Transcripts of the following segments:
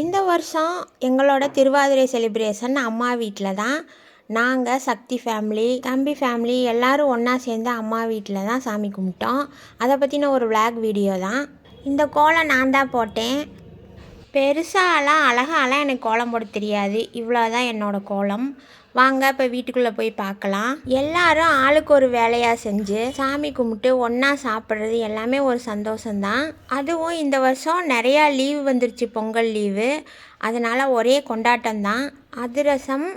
இந்த வருஷம் எங்களோட திருவாதிரை செலிப்ரேஷன் அம்மா வீட்டில் தான். நாங்கள் சக்தி ஃபேமிலி தம்பி ஃபேமிலி எல்லோரும் ஒன்றா சேர்ந்து அம்மா வீட்டில் தான் சாமி கும்பிட்டோம். அதை பற்றின ஒரு விளாக் வீடியோ தான். இந்த கோலம் நான் தான் போட்டேன். பெருசாலாம் அழகாலாம் எனக்கு கோலம் போட தெரியாது. இவ்வளோ தான் என்னோடய கோலம். வாங்க இப்போ வீட்டுக்குள்ளே போய் பார்க்கலாம். எல்லாரும் ஆளுக்கு ஒரு வேலையாக செஞ்சு சாமி கும்பிட்டு ஒன்றா சாப்பிட்றது எல்லாமே ஒரு சந்தோஷந்தான் அதுவும் இந்த வருஷம் நிறையா லீவு வந்துருச்சு பொங்கல் லீவு. அதனால் ஒரே கொண்டாட்டம் தான் அதிரசம்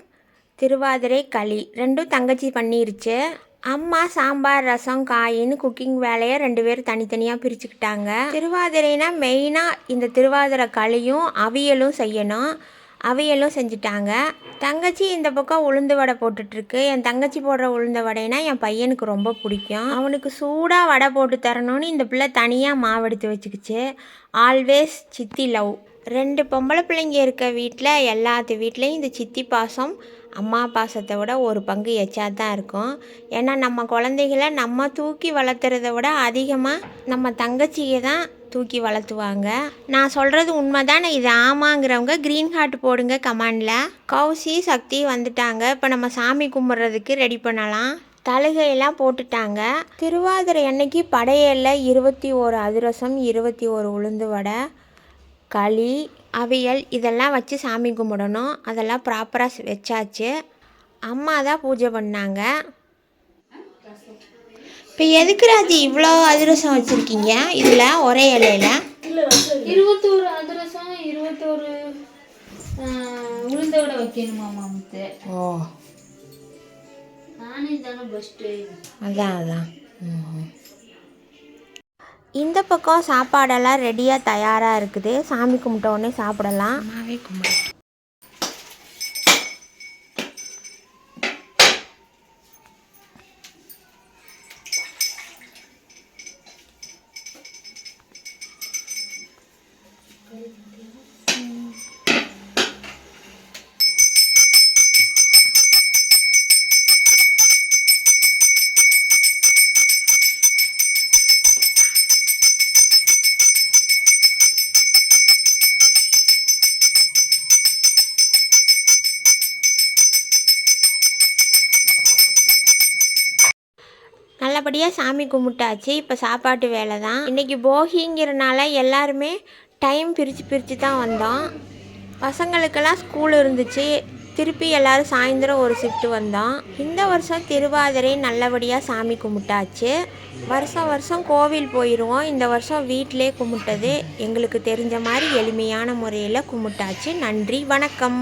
திருவாதிரை களி ரெண்டும் தங்கச்சி பண்ணிருச்சு. அம்மா சாம்பார் ரசம் காயின்னு குக்கிங் வேலையை ரெண்டு பேரும் தனித்தனியாக பிரிச்சுக்கிட்டாங்க. திருவாதிரைனா மெயினாக இந்த திருவாதிரை களியும் அவியலும் செய்யணும். அவையெல்லாம் செஞ்சுட்டாங்க. தங்கச்சி இந்த பக்கம் உளுந்து வடை போட்டுட்ருக்கு. என் தங்கச்சி போடுற உளுந்த வடைனா என் பையனுக்கு ரொம்ப பிடிக்கும். அவனுக்கு சூடாக வடை போட்டு தரணும்னு இந்த பிள்ளை தனியாக மாவு எடுத்து வச்சுக்கிச்சு. ஆல்வேஸ் சித்தி லவ் ரெண்டு பொம்பளை பிள்ளைங்க இருக்க வீட்டில் எல்லாத்து வீட்லேயும் இந்த சித்தி பாசம் அம்மா பாசத்தை விட ஒரு பங்கு எச்சா தான் இருக்கும். ஏன்னா நம்ம குழந்தைகளை நம்ம தூக்கி வளர்த்துறத விட அதிகமாக நம்ம தங்கச்சியை தான் தூக்கி வளர்த்துவாங்க. நான் சொல்கிறது உண்மை தானே இது ஆமாங்கிறவங்க க்ரீன் ஹார்ட் போடுங்க கமாண்டில். கௌசி சக்தி வந்துட்டாங்க. இப்போ நம்ம சாமி கும்பிட்றதுக்கு ரெடி பண்ணலாம். தழுகையெல்லாம் போட்டுட்டாங்க. திருவாதிரை அன்னைக்கு படையலில் இருபத்தி ஓரு அதிரசம் இருபத்தி ஓரு உளுந்து வடை. களி அவியல் இதெல்லாம் வச்சு சாமி கும்பிடணும். அதெல்லாம் ப்ராப்பராக வச்சாச்சு. அம்மா தான் பூஜை பண்ணாங்க. இப்போ எதுக்கு ராஜி இவ்வளோ அதிரசம் வச்சுருக்கீங்க? இதில் ஒரே இலையில. இருபத்தோரு அதிரசம் இருபத்தோரு உளுந்தோட வைக்கணுமாமா முத்து ஓ. நானே தானே ஃபஸ்ட்டு அதான் அதான். ம். இந்த பக்கம் சாப்பாடெல்லாம் ரெடியாக தயாராக இருக்குது சாமி கும்பிட்ட உடனே சாப்பிடலாம் Thank you. நல்லபடியாக சாமி கும்பிட்டாச்சு. இப்போ சாப்பாட்டு வேலை தான் இன்றைக்கி போகிங்கிறனால எல்லாருமே டைம் பிரித்து பிரித்து தான் வந்தோம். பசங்களுக்கெல்லாம் ஸ்கூல் இருந்துச்சு. திருப்பி எல்லோரும் சாயந்தரம் ஒரு ஷிஃப்ட் வந்தோம். இந்த வருஷம் திருவாதிரை நல்லபடியாக சாமி கும்பிட்டாச்சு. வருஷம் வருஷம் கோவில் போயிடுவோம் இந்த வருஷம் வீட்டிலே கும்பிட்டது எங்களுக்கு தெரிஞ்ச மாதிரி எளிமையான முறையில் கும்பிட்டாச்சு. நன்றி வணக்கம்.